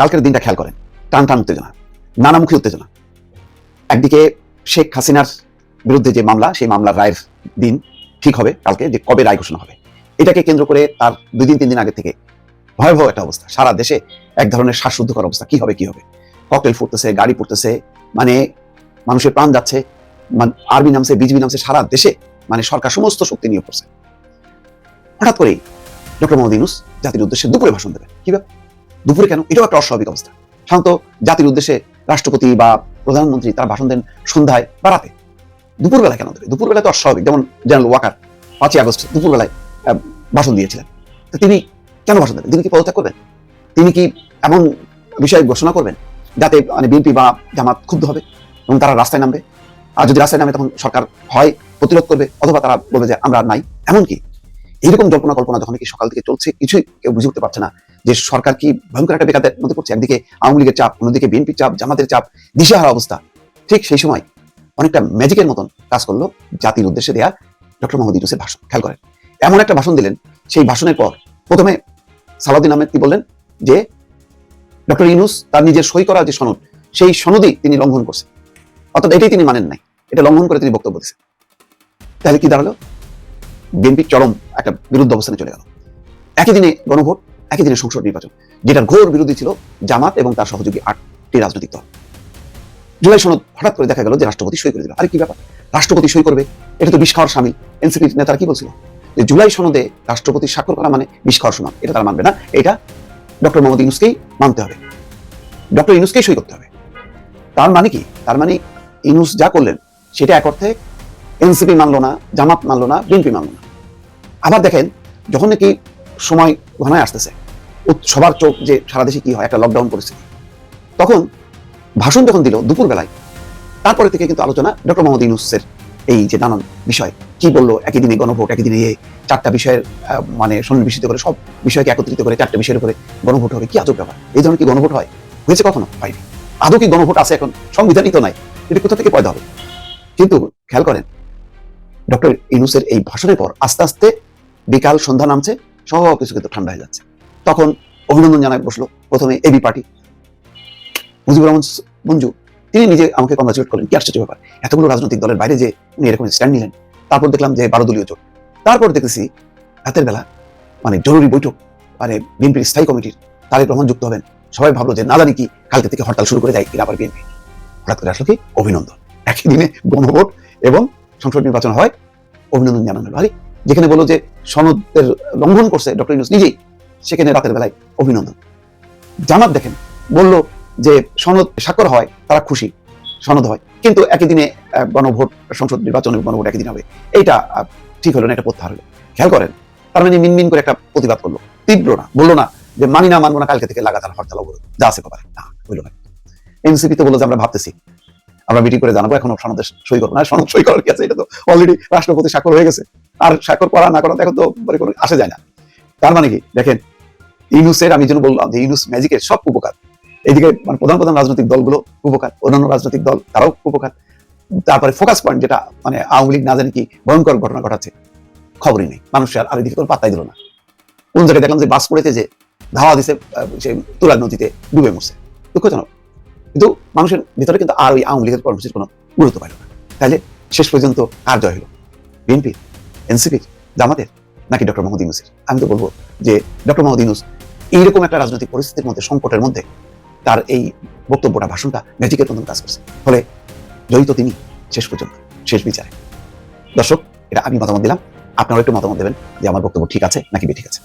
কালকের দিনটা খেয়াল করেন। টান টান উত্তেজনা, নানামুখী উত্তেজনা। একদিকে শেখ হাসিনার বিরুদ্ধে যে মামলা, সেই মামলার রায়ের দিন ঠিক হবে কালকে, যে কবে রায় ঘোষণা হবে। এটাকে কেন্দ্র করে তার দুই দিন, তিন দিন আগে থেকে ভয়াবহ একটা অবস্থা। সারা দেশে এক ধরনের শ্বাসরুদ্ধকর অবস্থা। কি হবে কি হবে? ককটেল ফুটতেছে, গাড়ি পড়তেছে মানে মানুষের প্রাণ যাচ্ছে মানে আর্মি নামছে, বিজিবি নামছে, সারা দেশে মানে সরকার সমস্ত শক্তি নিয়োগ করছে। হঠাৎ করেই ডক্টর মোহাম্মদ ইউনুস জাতির উদ্দেশ্যে দুপুরে ভাষণ দেবে কি ব্যাপার? দুপুরে কেন? এটাও একটা অস্বাভাবিক অবস্থা। সাধারণত জাতির উদ্দেশ্যে রাষ্ট্রপতি বা প্রধানমন্ত্রী তারা ভাষণ দেন সন্ধ্যায় বা রাতে। দুপুরবেলা কেন দেবে দুপুরবেলা তো অস্বাভাবিক। যেমন জেনারেল ওয়াকার পাঁচই আগস্ট দুপুরবেলায় ভাষণ দিয়েছিলেন। তিনি কেন ভাষণ দেবেন? তিনি কি পদত্যাগ করবেন? তিনি কি এমন বিষয় ঘোষণা করবেন যাতে মানে বিএনপি বা জামাত ক্ষুব্ধ হবে এবং তারা রাস্তায় নামবে? আর যদি রাস্তায় নামে, তখন সরকার হয় প্রতিরোধ করবে অথবা তারা বলবে যে আমরা নাই। এমনকি এইরকম জল্পনা কল্পনা যখন কি সকাল থেকে চলছে, কিছুই কেউ বুঝে উঠতে পারছে না যে সরকার কি ভয়ঙ্কর একটা বেকাতের মধ্যে পড়ছে? একদিকে আওয়ামী লীগের চাপ, অন্যদিকে বিএনপির চাপ, জামাতের চাপ, দিশেহারা অবস্থা। ঠিক সেই সময় অনেকটা ম্যাজিকের মতন কাজ করল জাতির উদ্দেশ্যে দেয়া ডক্টর মোহাম্মদ ইউনুসের ভাষণ। খেয়াল করেন। এমন একটা ভাষণ দিলেন, সেই ভাষণের পর প্রথমে সালাউদ্দিন আহমেদ কি বললেন? যে ডক্টর ইউনুস তার নিজের সই করা যে সনদ, সেই সনদই তিনি লঙ্ঘন করছেন। অর্থাৎ এটাই তিনি মানেন নাই। এটা লঙ্ঘন করে তিনি বক্তব্য দিচ্ছেন তাহলে কি দাঁড়াল? বিএনপি চরম একটা বিরুদ্ধ অবস্থানে চলে গেল। একই দিনে গণভোট একই দিনে সংসদ নির্বাচন, যেটার ঘোর বিরোধী ছিল জামাত এবং তার সহযোগী আটটি রাজনৈতিক দল। জুলাই সনদ হঠাৎ করে দেখা গেল যে রাষ্ট্রপতি সই করে দিল। আরে কি ব্যাপার? রাষ্ট্রপতি সই করবে? এটা তো বিষ খাওয়ার স্বামী এনসিপির নেতারা কি বলছিল? যে জুলাই সনদে রাষ্ট্রপতি স্বাক্ষর করা মানে বিষ খাওয়ার সমান। এটা তারা মানবে না। এটা ডক্টর মোহাম্মদ ইউনুসকেই মানতে হবে। ডক্টর ইউনুসকেই সই করতে হবে। তার মানে কি? তার মানে ইউনুস যা করলেন, সেটা এক অর্থে এনসিপি মানলো না, জামাত মানলো না, বিএনপি মানলো না। আবার দেখেন, যখন নাকি সময় ঘনায় আসতেছে। সবার চোখ যে সারা দেশে কি হয়, একটা লকডাউন পরিস্থিতি। তখন ভাষণ যখন দিল দুপুর বেলায় তারপরে থেকে কিন্তু আলোচনা ডক্টর মোহাম্মদ ইউনুসের এই যে নানান বিষয়, কি বলল, একই দিনে গণভোট, একই দিনে এ চারটা বিষয়ের মানে সন্নিবেশিত করে, সব বিষয়কে একত্রিত করে, চারটা বিষয়ের উপরে গণভোট হবে, কি আজব ব্যাপার। এই ধরনের কি গণভোট হয়? হয়েছে কখনো? হয়নি। আদৌ কি গণভোট আছে এখন? সংবিধানই তো নাই। এটা কোথা থেকে পয়দা হবে? কিন্তু খেয়াল করেন, ডক্টর ইউনুসের এই ভাষণের পর আস্তে আস্তে বিকাল সন্ধ্যা নামছে সব কিছু কিন্তু ঠান্ডা হয়ে যাচ্ছে। তখন অভিনন্দন জানায় বসল, প্রথমে A B party. Mujibur Rahman Manju, তিনি নিজে আমাকে কংগ্রাচুলেট করলেন, কি আশ্চর্য ব্যাপার, এতগুলো রাজনৈতিক দলের বাইরে যে উনি এরকম স্ট্যান্ড নিলেন। তারপর দেখলাম যে বারো দলীয় জোট। তারপর দেখেছি রাতের বেলা মানে জরুরি বৈঠক মানে বিএনপির স্থায়ী কমিটির তারেক রহমান যুক্ত হবেন। সবাই ভাবলো যে না জানি কি, কালকে থেকে হরতাল শুরু করে যায় এরা আবার বিএনপি। হঠাৎ করে আসলো কি? অভিনন্দন। একই দিনে গণভোট এবং সংসদ নির্বাচন হয়, অভিনন্দন জানানো হলো। আরে যেখানে বলল যে সনদের লঙ্ঘন করছে ডক্টর ইউনুস নিজেই, সেখানে রাতের বেলায় অভিনন্দন। জামাত দেখেন, বলল যে সনদ স্বাক্ষর হয়, তারা খুশি, সনদ হয়। কিন্তু একই দিনে গণভোট, সংসদ নির্বাচন গণভোট একই দিন হবে। এইটা ঠিক হলো না, এটা প্রত্যাহার হলো। খেয়াল করেন, তার মানে মিনমিন করে একটা প্রতিবাদ করল। তীব্র না, বলল না যে মানি না, মানবো না, কালকে থেকে লাগাতার হরতাল অবরোধ, যা আছে কপালে, না, হইল না। এনসিপি তো বলল যে আমরা ভাবতেছি আমরা মিটিং করে জানাব। এখনও সনদে সই করব না সনদ সই করার কি আছে? এটা তো অলরেডি রাষ্ট্রপতি স্বাক্ষর হয়ে গেছে। আর স্বাক্ষর করা না করা এখন তো মানে কোনো আসে যায় না। তার মানে কি? দেখেন ইউনুসের আমি যেন বললাম যে ইউনুস ম্যাজিকের সব উপকার। এইদিকে মানে প্রধান প্রধান রাজনৈতিক দলগুলো উপকার অন্যান্য রাজনৈতিক দল তারাও উপকার। তারপরে ফোকাস পয়েন্ট যেটা মানে আওয়ামী লীগ না জানি কি ভয়ঙ্কর ঘটনা ঘটাচ্ছে খবরই নেই। মানুষ আর এদিকে কোনো পাত্তাই দিল না। কোন জায়গায় দেখলাম যে বাস পড়েছে যে ধাওয়া দিছে আহ, সে তুলার নদীতে ডুবে মরছে। দুঃখজনক। কিন্তু মানুষের ভিতরে কিন্তু আর ওই আওয়ামী লীগের কর্মসূচির কোনো গুরুত্ব পাইল না। তাহলে শেষ পর্যন্ত কার জয় হলো বিএনপি এনসিপির জামাতের নাকি ডক্টর মোহাম্মদ ইউনুসের? আমি তো বলব যে ডক্টর মোহাম্মদ ইউনুস এইরকম একটা রাজনৈতিক পরিস্থিতির মধ্যে, সংকটের মধ্যে তার এই বক্তব্যটা, ভাষণটা ম্যাজিকের মতন কাজ করছে। ফলে জয়িত তিনি শেষ পর্যন্ত, শেষ বিচারে। দর্শক, এটা আমি মতামত দিলাম। আপনারা একটু মতামত দেবেন যে আমার বক্তব্য ঠিক আছে নাকি ঠিক আছে।